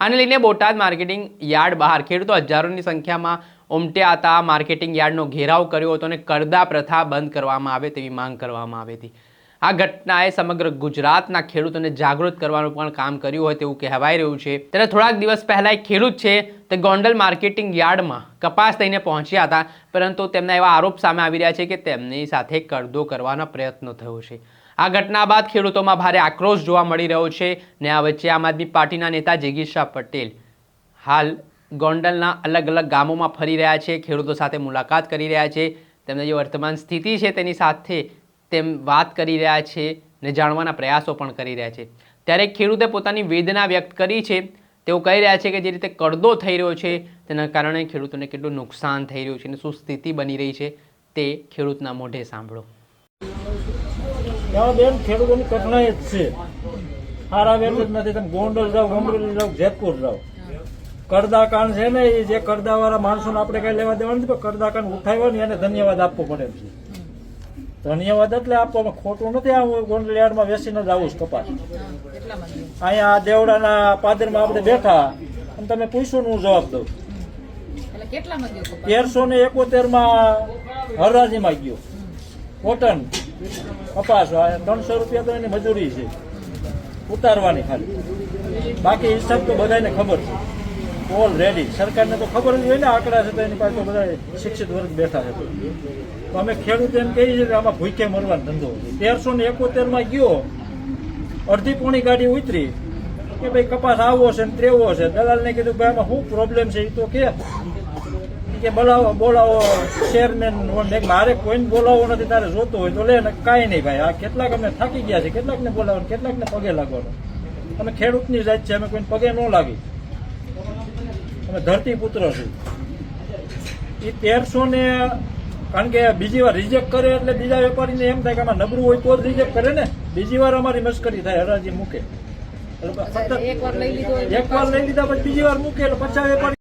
આને લઈને Botad marketing yard બહાર. ખેડૂતો હજારોની સંખ્યામાં ઉમટ્યા હતા. માર્કેટિંગ યાર્ડનો ઘેરાવ કર્યો હતો અને કરદા પ્રથા બંધ કરવામાં આવે તેવી માંગ કરવામાં આવી હતી. આ ઘટનાએ સમગ્ર ગુજરાતના ખેડૂતોને જાગૃત કરવાનું પણ કામ કર્યું હોય તેવું કહેવાઈ રહ્યું છે. ત્યારે થોડાક દિવસ પહેલાં એક ખેડૂત છે, તે ગોંડલ માર્કેટિંગ યાર્ડમાં કપાસ થઈને પહોંચ્યા હતા. પરંતુ તેમના એવા આરોપ સામે આવી રહ્યા છે કે તેમની સાથે કરદો કરવાનો પ્રયત્ન થયો છે. આ ઘટના બાદ ખેડૂતોમાં ભારે આક્રોશ જોવા મળી રહ્યો છે ને આ વચ્ચે આમ આદમી પાર્ટીના નેતા જિગીશા પટેલ હાલ ગોંડલના અલગ અલગ ગામોમાં ફરી રહ્યા છે, ખેડૂતો સાથે મુલાકાત કરી રહ્યા છે, તેમની જે વર્તમાન સ્થિતિ છે તેની સાથે તેમ વાત કરી રહ્યા છે ને જાણવાના પ્રયાસો પણ કરી રહ્યા છે. ત્યારે ખેડૂતે પોતાની વેદના વ્યક્ત કરી છે, તેઓ કહી રહ્યા છે કે જે રીતે કરદો થઈ રહ્યો છે, તેના કારણે ખેડૂતોને કેટલું નુકસાન થઈ રહ્યું છે અને શું સ્થિતિ બની રહી છે તે ખેડૂતના મોઢે સાંભળો. ત્યાં બેન ખેડૂતોની કઠણાઈ જ છે. સારા વેટ જ નથી તમે ગોંડલ જાઓ અમરેલી જાઓ જેતપુર જાઓ. કરદા કાંડ છે ને એ જે કરદા વાળા માણસોને આપણે કઈ લેવા દેવા નથી પણ કરદા કાન ઉઠાવ્યો ને એને ધન્યવાદ આપવો પડે એમ છે. ધન્યવાદ એટલે આપવામાં ખોટું નથી આ હું ગોંડલ યાર્ડમાં બેસીને જ આવું છું કપાસ અહીંયા આ દેવડાના પાદરમાં આપણે બેઠા અને તમે પૂછ્યું ને હું જવાબ દઉં તેરસો ને એકોતેરમાં હરાજીમાં ગયો કોટન. કપાસ ત્રણસો રૂપિયા તો એની મજૂરી છે. ઉતારવાની ખાલી. બાકી હિસાબ તો બધાને ખબર છે. ઓલ રેડી સરકારને તો ખબર જ હોય ને, આંકડા છે તો એની પાસે બધા શિક્ષિત વર્ગ બેઠા છે. તો અમે ખેડૂત એમ કહીએ છીએ કે આમાં ભૂખે મરવાનો ધંધો તેરસો ને એકોતેરમાં ગયો. અડધી પોણી ગાડી ઉતરી. કે ભાઈ કપાસ આવો છે ને ત્રેવો છે. દલાલને કીધું ભાઈ આમાં શું પ્રોબ્લેમ છે? એ તો કે કે બોલાવો બોલાવો ચેરમેન મારે કોઈને બોલાવવો નથી તારે જોતો હોય તો લે ને કાંઈ નહીં ભાઈ. આ કેટલાક અમે થાકી ગયા છે કેટલાકને બોલાવો કેટલાકને પગે લાગવાનો. અમે ખેડૂતની જાત છે અમે કોઈને પગે ન લાગી. અમે ધરતી પુત્ર છે. એ તેરસો ને કારણ કે બીજી વાર રિજેક્ટ કરે એટલે બીજા વેપારીને એમ થાય કે આમાં નબળું હોય તો જ રિજેક્ટ કરે ને. બીજી વાર અમારી મશ્કરી થાય હરાજી મૂકે. એટલે એક વાર લઈ લીધો એક વાર લઈ લીધા પછી બીજી વાર મૂકે એટલે પચાસ વેપારી